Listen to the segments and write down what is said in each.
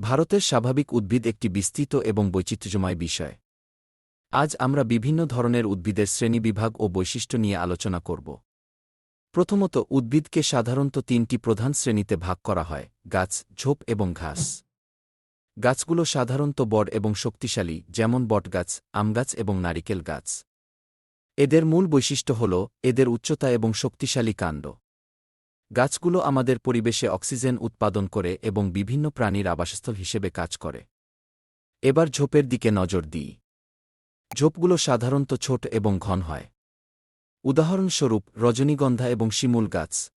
ভারতের স্বাভাবিক উদ্ভিদ একটি বিস্তৃত এবং বৈচিত্র্যময় বিষয়। আজ আমরা বিভিন্ন ধরনের উদ্ভিদের শ্রেণীবিভাগ ও বৈশিষ্ট্য নিয়ে আলোচনা করব। প্রথমত, উদ্ভিদকে সাধারণত তিনটি প্রধান শ্রেণীতে ভাগ করা হয়, গাছ, ঝোপ এবং ঘাস। গাছগুলো সাধারণত বট এবং শক্তিশালী, যেমন বটগাছ আমগাছ এবং নারিকেল গাছ। এদের মূল বৈশিষ্ট্য হল, এদের উচ্চতা এবং শক্তিশালী কাণ্ড। গাছগুলো আমাদের পরিবেশে অক্সিজেন উৎপাদন করে এবং বিভিন্ন প্রাণীর আবাসস্থল হিসেবে কাজ করে। এবার ঝোপের দিকে নজর দিই। ঝোপগুলো সাধারণত ছোট এবং ঘন হয়। উদাহরণস্বরূপ, রজনীগন্ধা এবং শিমুল গাছ।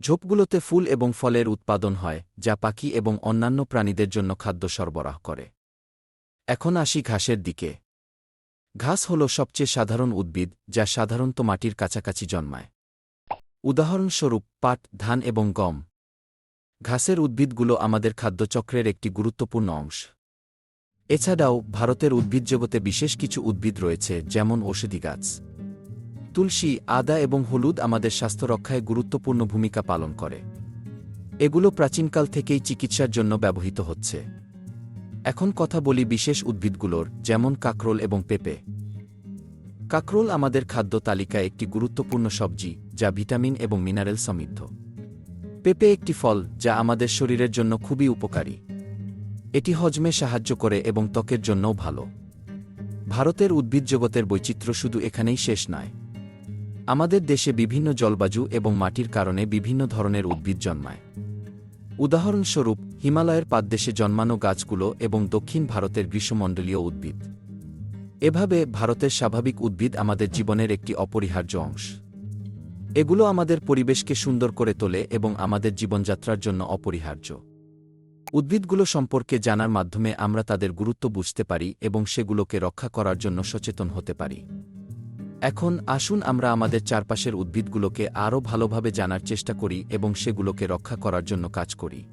ঝোপগুলোতে ফুল এবং ফলের উৎপাদন হয়, যা পাখি এবং অন্যান্য প্রাণীদের জন্য খাদ্য সরবরাহ করে। এখন আসি ঘাসের দিকে। ঘাস হল সবচেয়ে সাধারণ উদ্ভিদ, যা সাধারণত মাটির কাছাকাছি জন্মায়। উদাহরণস্বরূপ পাট, ধান এবং গম। ঘাসের উদ্ভিদগুলো আমাদের খাদ্যচক্রের একটি গুরুত্বপূর্ণ অংশ। এছাড়াও ভারতের উদ্ভিদজগতে বিশেষ কিছু উদ্ভিদ রয়েছে, যেমন ঔষধি গাছ। তুলসী, আদা এবং হলুদ আমাদের স্বাস্থ্য রক্ষায় গুরুত্বপূর্ণ ভূমিকা পালন করে। এগুলো প্রাচীনকাল থেকেই চিকিৎসার জন্য ব্যবহৃত হচ্ছে। এখন কথা বলি বিশেষ উদ্ভিদগুলোর, যেমন কাকরোল এবং পেঁপে। কাকরোল আমাদের খাদ্য তালিকায় একটি গুরুত্বপূর্ণ সবজি যা ভিটামিন এবং মিনারেল সমৃদ্ধ। পেঁপে একটি ফল যা আমাদের শরীরের জন্য খুবই উপকারী। এটি হজমে সাহায্য করে এবং ত্বকের জন্যও ভালো। ভারতের উদ্ভিদজগতের বৈচিত্র্য শুধু এখানেই শেষ নয়। আমাদের দেশে বিভিন্ন জলবায়ু এবং মাটির কারণে বিভিন্ন ধরনের উদ্ভিদ জন্মায়। উদাহরণস্বরূপ, হিমালয়ের পাদদেশে জন্মানো গাছগুলো এবং দক্ষিণ ভারতের গ্রীষ্মমণ্ডলীয় উদ্ভিদ। এভাবে ভারতের স্বাভাবিক উদ্ভিদ আমাদের জীবনের একটি অপরিহার্য অংশ। এগুলো আমাদের পরিবেশকে সুন্দর করে তোলে এবং আমাদের জীবনযাত্রার জন্য অপরিহার্য। উদ্ভিদগুলো সম্পর্কে জানার মাধ্যমে আমরা তাদের গুরুত্ব বুঝতে পারি এবং সেগুলোকে রক্ষা করার জন্য সচেতন হতে পারি। এখন আসুন আমরা আমাদের চারপাশের উদ্ভিদগুলোকে আরও ভালোভাবে জানার চেষ্টা করি এবং সেগুলোকে রক্ষা করার জন্য কাজ করি।